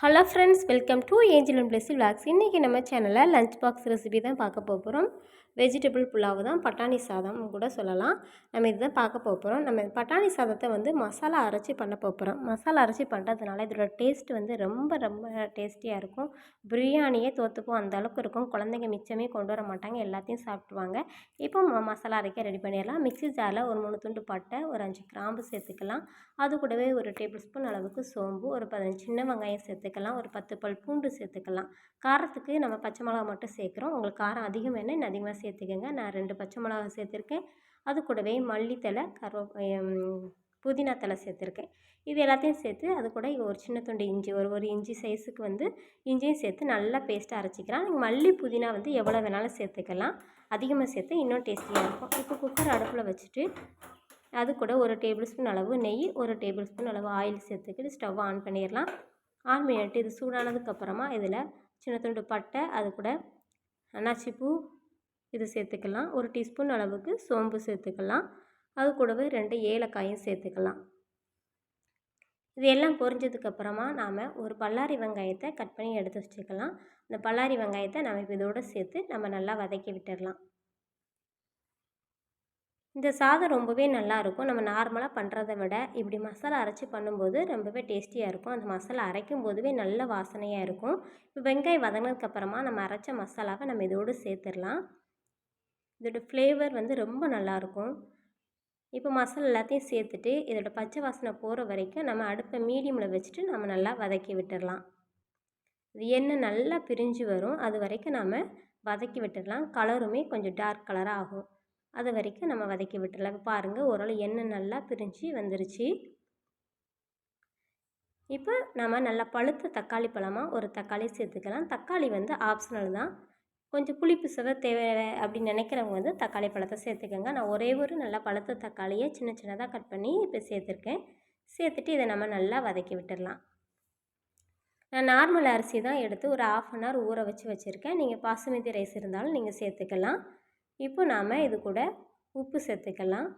Hello friends welcome to Angel and plus vlogs இன்றைக்கி நம்ம சேனலில் லஞ்ச் பாக்ஸ் ரெசிபி தான் பார்க்க போகிறோம் வெஜிடபிள் புலாவு தான் பட்டாணி சாதம் கூட சொல்லலாம். நம்ம இதுதான் பார்க்க போகிறோம் நம்ம பட்டாணி சாதத்தை வந்து மசாலா அரைச்சி பண்ண போகிறோம் மசாலா அரைச்சி பண்ணுறதுனால இதோட டேஸ்ட் வந்து ரொம்ப ரொம்ப டேஸ்டியாக இருக்கும். பிரியாணியே தோற்றுப்போம் அந்த அளவுக்கு இருக்கும். குழந்தைங்க மிச்சமே கொண்டு வர மாட்டாங்க. எல்லாத்தையும் சாப்பிடுவாங்க இப்போ மசாலா அரைக்க ரெடி பண்ணிடலாம். மிக்ஸி ஜாரில் ஒரு மூணு துண்டு பட்டை ஒரு அஞ்சு கிராம்பு சேர்த்துக்கலாம். அது கூடவே ஒரு டேபிள் ஸ்பூன் அளவுக்கு சோம்பு ஒரு பதினஞ்சு சின்ன வெங்காயம் சேர்த்துக்கலாம். ஒரு பத்து பல் பூண்டு சேர்த்துக்கலாம். காரத்துக்கு நம்ம பச்சை மிளகா மட்டும் சேர்க்குறோம். உங்களுக்கு காரம் அதிகம் வேணும் இன்னும் அதிகமாக சேர்த்துக்கோங்க. நான் ரெண்டு பச்சை மிளகா சேர்த்துருக்கேன். அது கூடவே மல்லித்தலை கருவ புதினா தலை சேர்த்துருக்கேன். இது எல்லாத்தையும் சேர்த்து அது கூட ஒரு சின்ன துண்டு இஞ்சி ஒரு ஒரு இஞ்சி சைஸுக்கு வந்து இஞ்சியும் சேர்த்து நல்லா பேஸ்ட்டாக அரைச்சிக்கலாம். நீங்கள் மல்லி புதினா வந்து எவ்வளோ வேணாலும் சேர்த்துக்கலாம். அதிகமாக சேர்த்து இன்னும் டேஸ்டியாக இருக்கும். இப்போ குக்கர் அடுப்பில் வச்சுட்டு அது கூட ஒரு டேபிள் ஸ்பூன் அளவு நெய் ஒரு டேபிள் ஸ்பூன் அளவு ஆயில் சேர்த்துக்கிட்டு ஸ்டவ் ஆன் பண்ணிடலாம். ஆன் பண்ணிட்டு இது சூடானதுக்கப்புறமா இதில் சின்ன துண்டு பட்டை அது கூட அன்னாச்சிப்பூ இது சேர்த்துக்கலாம். ஒரு டீஸ்பூன் அளவுக்கு சோம்பு சேர்த்துக்கலாம். அது கூடவே ரெண்டு ஏலக்காயும் சேர்த்துக்கலாம். இது எல்லாம் பொரிஞ்சதுக்கப்புறமா நாம் ஒரு பல்லாரி வெங்காயத்தை கட் பண்ணி எடுத்து வச்சுக்கலாம். இந்த பல்லாரி வெங்காயத்தை நம்ம இப்போ இதோடு சேர்த்து நம்ம நல்லா வதக்கி விட்டுடலாம் இந்த சாதம் ரொம்பவே நல்லாயிருக்கும் நம்ம நார்மலாக பண்ணுறத விட இப்படி மசாலா அரைச்சி பண்ணும்போது ரொம்பவே டேஸ்டியாக இருக்கும். அந்த மசாலா அரைக்கும் போதுவே நல்ல வாசனையாக இருக்கும். இப்போ வெங்காயம் வதங்கினதுக்கப்புறமா நம்ம அரைச்ச மசாலாவை நம்ம இதோடு சேர்த்துடலாம். இதோட ஃப்ளேவர் வந்து ரொம்ப நல்லாயிருக்கும் இப்போ மசாலா எல்லாத்தையும் சேர்த்துட்டு இதோட பச்சை வாசனை போகிற வரைக்கும் நம்ம அடுப்பை மீடியமில் வச்சுட்டு நம்ம நல்லா வதக்கி விட்டுடலாம் இது எண்ணெய் நல்லா பிரிஞ்சு வரும். அது வரைக்கும் நாம் வதக்கி விட்டுடலாம் கலருமே கொஞ்சம் டார்க் கலராக ஆகும். அது வரைக்கும் நம்ம வதக்கி விட்டுடலாம் பாருங்கள் ஓரளவு எண்ணெய் நல்லா பிரிஞ்சு வந்துருச்சு. இப்போ நம்ம நல்லா பழுத்த தக்காளி பழமாக ஒரு தக்காளி சேர்த்துக்கலாம். தக்காளி வந்து ஆப்ஷனல் தான். கொஞ்சம் புளிப்பு சுவை தேவை அப்படின்னு நினைக்கிறவங்க வந்து தக்காளி பழத்தை சேர்த்துக்கோங்க. நான் ஒரே ஒரு நல்லா பழுத்த தக்காளியை சின்ன சின்னதாக கட் பண்ணி இப்போ சேர்த்துருக்கேன். சேர்த்துட்டு இதை நம்ம நல்லா வதக்கி விட்டுடலாம். நான் நார்மல் அரிசி தான் எடுத்து ஒரு ஆஃப் அன் ஹவர் ஊற வச்சு வச்சுருக்கேன். நீங்கள் பாசுமதி ரைஸ் இருந்தாலும் நீங்கள் சேர்த்துக்கலாம். இப்போ நாம் இது கூட உப்பு சேர்த்துக்கலாம்.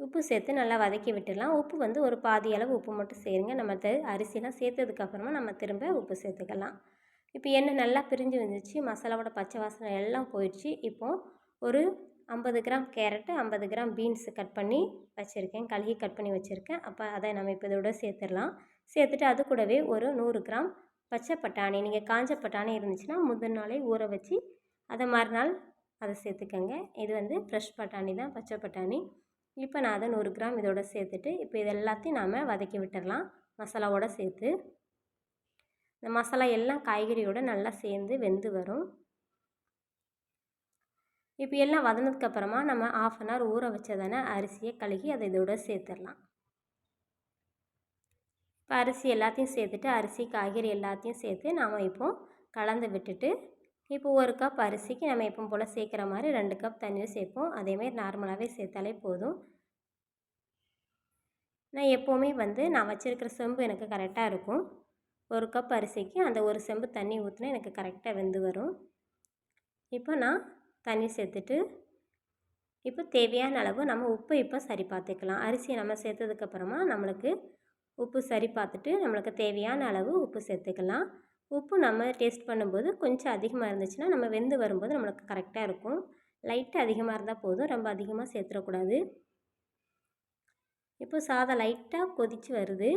உப்பு சேர்த்து நல்லா வதக்கி விட்டுடலாம். உப்பு வந்து ஒரு பாதி அளவு உப்பு மட்டும் சேருங்க. நம்ம அரிசிலாம் சேர்த்ததுக்கப்புறமா நம்ம திரும்ப உப்பு சேர்த்துக்கலாம். இப்போ எண்ணெய் நல்லா பிரிஞ்சு வந்துச்சு மசாலாவோட பச்சை வாசனை எல்லாம் போயிடுச்சு. இப்போது ஒரு ஐம்பது கிராம் கேரட்டு ஐம்பது கிராம் பீன்ஸு கட் பண்ணி வச்சுருக்கேன் கழுகி கட் பண்ணி வச்சுருக்கேன். அப்போ அதை நம்ம இப்போ இதோட சேர்த்துடலாம். சேர்த்துட்டு அது கூடவே ஒரு நூறு கிராம் பச்சை பட்டாணி நீங்கள் காஞ்ச பட்டாணி இருந்துச்சுன்னா முதல் நாளே ஊற வச்சு அதை மறுநாள் அதை சேர்த்துக்கோங்க. இது வந்து ஃப்ரெஷ் பட்டாணி தான் பச்சை பட்டாணி. இப்போ நான் அதை நூறு கிராம் இதோட சேர்த்துட்டு இப்போ இது எல்லாத்தையும் நாம் வதக்கி விட்டுடலாம் மசாலாவோடு சேர்த்து. இந்த மசாலா எல்லாம் காய்கறியோடு நல்லா சேர்ந்து வெந்து வரும். இப்போ எல்லாம் வதனதுக்கப்புறமா நம்ம ஆஃப் அன் ஹவர் ஊற வச்சதான அரிசியை கழுகி அதை இதோட சேர்த்துடலாம். இப்போ அரிசி எல்லாத்தையும் சேர்த்துட்டு அரிசி காய்கறி எல்லாத்தையும் சேர்த்து நாம் இப்போது கலந்து விட்டுட்டு இப்போ ஒரு கப் அரிசிக்கு நம்ம எப்போ போல் சேர்க்குற மாதிரி ரெண்டு கப் தண்ணியும் சேர்ப்போம். அதேமாதிரி நார்மலாகவே சேர்த்தாலே போதும். நான் எப்போவுமே வந்து நான் வச்சுருக்கிற செம்பு எனக்கு கரெக்டாக இருக்கும். ஒரு கப் அரிசிக்கு அந்த ஒரு செம்பு தண்ணி ஊற்றினா எனக்கு கரெக்டாக வெந்து வரும். இப்போ நான் தண்ணி சேர்த்துட்டு இப்போ தேவையான அளவு நம்ம உப்பு இப்போ சரி பார்த்துக்கலாம். அரிசியை நம்ம சேர்த்ததுக்கப்புறமா நம்மளுக்கு உப்பு சரி பார்த்துட்டு நம்மளுக்கு தேவையான அளவு உப்பு சேர்த்துக்கலாம். உப்பு நம்ம டேஸ்ட் பண்ணும்போது கொஞ்சம் அதிகமாக இருந்துச்சுன்னா நம்ம வெந்து வரும்போது நம்மளுக்கு கரெக்டாக இருக்கும். லைட்டாக அதிகமாக இருந்தால் போதும். ரொம்ப அதிகமாக சேர்த்துடக்கூடாது. இப்போ சாதம் லைட்டாக கொதித்து வருது.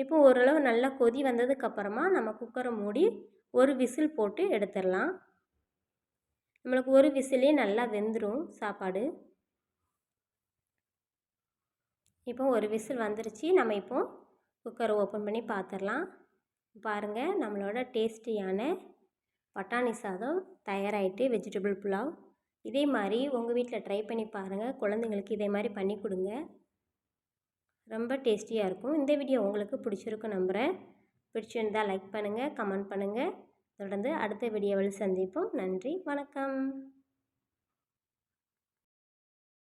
இப்போ ஓரளவு நல்லா கொதி வந்ததுக்கப்புறமா நம்ம குக்கரை மூடி ஒரு விசில் போட்டு எடுத்துடலாம். நம்மளுக்கு ஒரு விசிலே நல்லா வெந்துடும் சாப்பாடு. இப்போ ஒரு விசில் வந்துருச்சு. நம்ம இப்போது குக்கரை ஓப்பன் பண்ணி பார்த்துடலாம் பாருங்கள் நம்மளோட டேஸ்டியான பட்டாணி சாதம் தயாராகிட்டு வெஜிடபிள் புலாவ். இதே மாதிரி உங்கள் வீட்டில் ட்ரை பண்ணி பாருங்கள் குழந்தைங்களுக்கு இதே மாதிரி பண்ணி கொடுங்க. ரொம்ப டேஸ்டியாக இருக்கும். இந்த வீடியோ உங்களுக்கு பிடிச்சிருக்கும் நம்புகிறேன் பிடிச்சிருந்தால் லைக் பண்ணுங்கள் கமெண்ட் பண்ணுங்கள் தொடர்ந்து அடுத்த வீடியோவில் சந்திப்போம். நன்றி வணக்கம்.